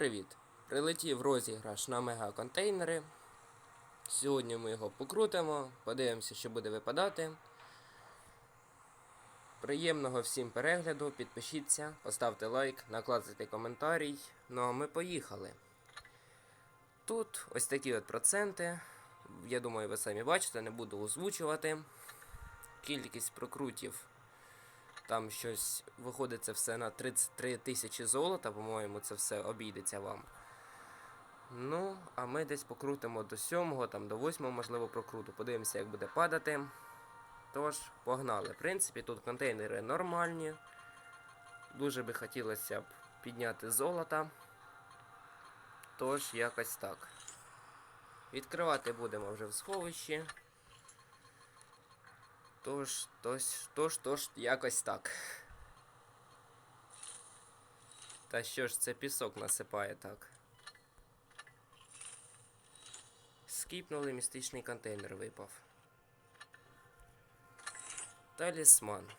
привіт! Прилетів розіграш на мега-контейнери. Сьогодні ми його покрутимо, подивимося, що буде випадати. Приємного всім перегляду, підпишіться, поставте лайк, наклацайте коментарій. Ну а ми поїхали. Тут ось такі от проценти. Я думаю, ви самі бачите, не буду озвучувати. Кількість прокрутів там щось виходить це все на 33 тисячі золота, по-моєму, це все обійдеться вам. Ну, а ми десь покрутимо до 7, там до 8, можливо, прокруту. Подивимося, як буде падати. Тож, погнали. В принципі, тут контейнери нормальні. Дуже би хотілося б підняти золота. Тож, якось так. Відкривати будемо вже в сховищі. Тож, тож, тож, тож, якось так. Та що ж це пісок насипає так? Скіпнули містичний контейнер випав. Талісман.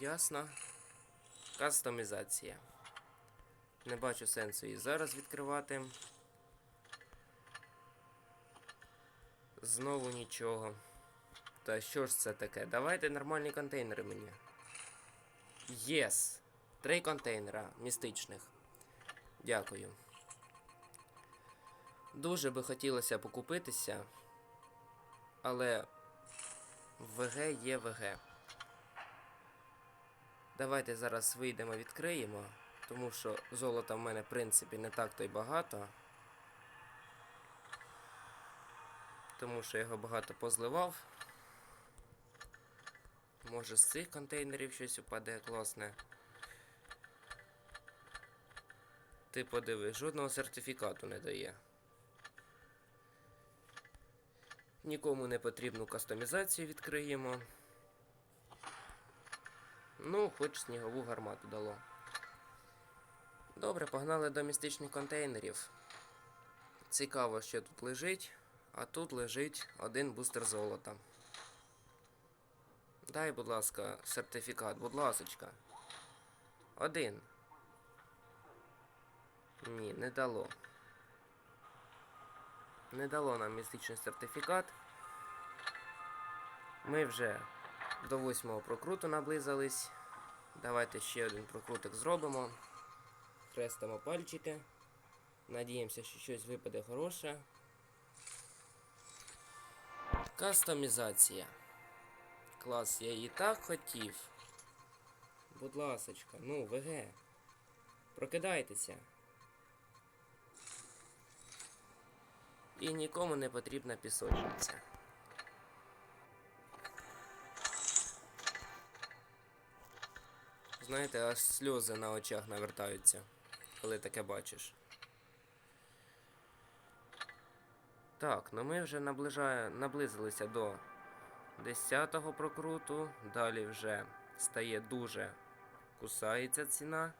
Ясно. Кастомізація. Не бачу сенсу її зараз відкривати. Знову нічого. Та що ж це таке? Давайте нормальні контейнери мені. Єс! Три контейнера містичних. Дякую. Дуже би хотілося покупитися, але ВГ є ВГ. Давайте зараз вийдемо, відкриємо, тому що золота в мене, в принципі, не так то й багато. Тому що я його багато позливав. Може з цих контейнерів щось упаде класне. Ти подиви, жодного сертифікату не дає. Нікому не потрібну кастомізацію відкриємо. Ну, хоч снігову гармату дало. Добре, погнали до містичних контейнерів. Цікаво, що тут лежить, а тут лежить один бустер золота. Дай, будь ласка, сертифікат, будь ласочка. Один. Ні, не дало. Не дало нам містичний сертифікат. Ми вже до восьмого прокруту наблизились. Давайте ще один прокрутик зробимо. Хрестимо пальчики. Надіємося, що щось випаде хороше. Кастомізація. Клас, я її так хотів. Будь ласочка, ну, ВГ. Прокидайтеся. І нікому не потрібна пісочниця. Знаєте, аж сльози на очах навертаються, коли таке бачиш. Так, ну ми вже наближає, наблизилися до 10-го прокруту. Далі вже стає дуже кусається ціна.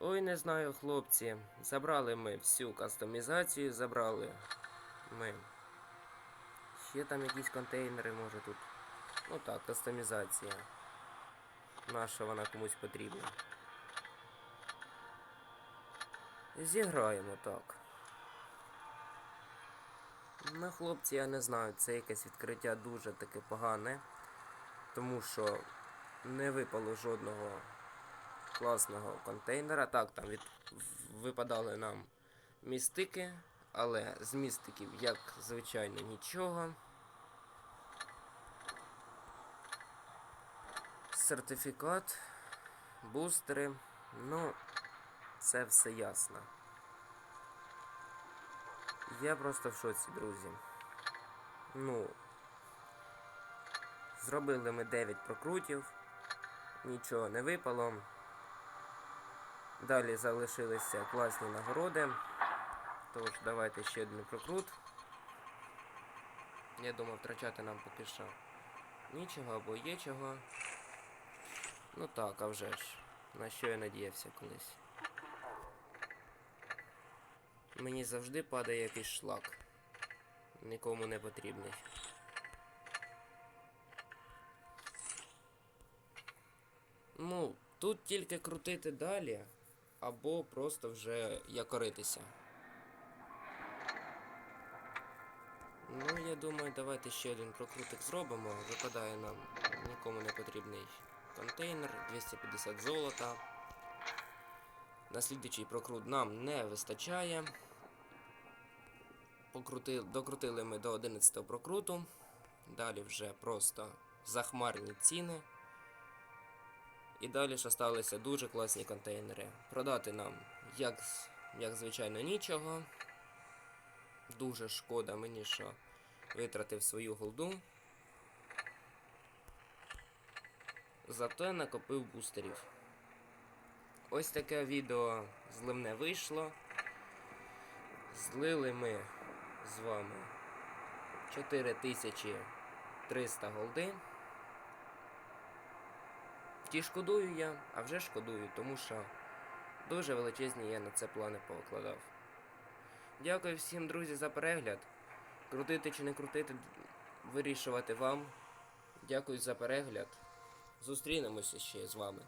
Ой, не знаю, хлопці. Забрали ми всю кастомізацію, забрали ми. Ще там якісь контейнери, може тут. Ну так, кастомізація. Наша вона комусь потрібна. Зіграємо так. Ну, хлопці, я не знаю, це якесь відкриття дуже таке погане, тому що не випало жодного класного контейнера. Так, там від... випадали нам містики, але з містиків, як звичайно, нічого. Сертифікат, бустери, ну, це все ясно. Я просто в шоці, друзі. Ну, зробили ми 9 прокрутів, нічого не випало. Далі залишилися класні нагороди. Тож, давайте ще один прокрут. Я думав, втрачати нам поки що нічого або є чого. Ну так, а вже ж. На що я надіявся колись. Мені завжди падає якийсь шлак. Нікому не потрібний. Ну, тут тільки крутити далі. або просто вже якоритися. Ну, я думаю, давайте ще один прокрутик зробимо. Випадає нам нікому не потрібний контейнер, 250 золота. На слідуючий прокрут нам не вистачає. Покрути... Докрутили ми до 11 прокруту. Далі вже просто захмарні ціни. І далі ж осталися дуже класні контейнери. Продати нам, як, як звичайно, нічого. Дуже шкода мені, що витратив свою голду. Зате накопив бустерів. Ось таке відео зливне вийшло. Злили ми з вами 4300 голди. Ті шкодую я, а вже шкодую, тому що дуже величезні я на це плани повикладав. Дякую всім, друзі, за перегляд. Крутити чи не крутити, вирішувати вам. Дякую за перегляд. Зустрінемося ще з вами.